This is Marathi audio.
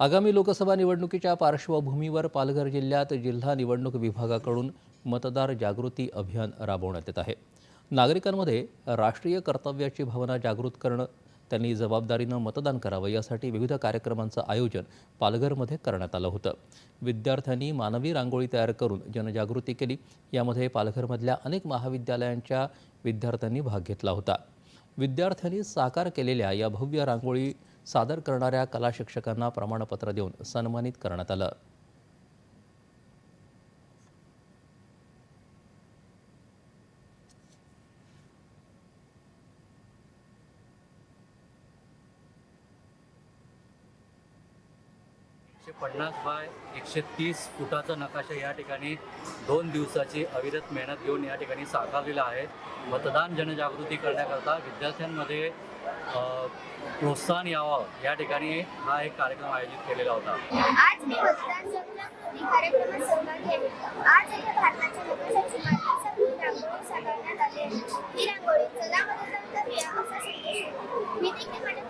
आगामी लोकसभा निवडणुकीच्या पार्श्वभूमीवर पालघर जिल्ह्यात जिल्हा निवडणूक विभागाकडून मतदार जागृती अभियान राबवण्यात येत आहे. नागरिकांमध्ये राष्ट्रीय कर्तव्याची भावना जागृत करणं त्यांनी जबाबदारीनं मतदान करावं यासाठी विविध कार्यक्रमांचं आयोजन पालघरमध्ये करण्यात आलं होतं. विद्यार्थ्यांनी मानवी रांगोळी तयार करून जनजागृती केली. यामध्ये पालघरमधल्या अनेक महाविद्यालयांच्या विद्यार्थ्यांनी भाग घेतला होता. विद्यार्थ्यांनी साकार केलेल्या या भव्य रांगोळी सादर करणाऱ्या कला शिक्षकांना प्रमाणपत्र देऊन सन्मानित करण्यात आलं. एकशे पन्नास बाय एकशे तीस फुटाचा नकाशा या ठिकाणी दोन दिवसाची अविरत मेहनत घेऊन या ठिकाणी साकारलेला आहे. मतदान जनजागृती करण्याकरता विद्यार्थ्यांमध्ये प्रोत्साहन यावं या ठिकाणी हा एक कार्यक्रम आयोजित केलेला होता. आज मी मतदान कार्यक्रमात आज भारताच्या रांगोळी साकारण्यात आली ही रांगोळी चला मतदान करूया असा संदेश मी देखील माझ्या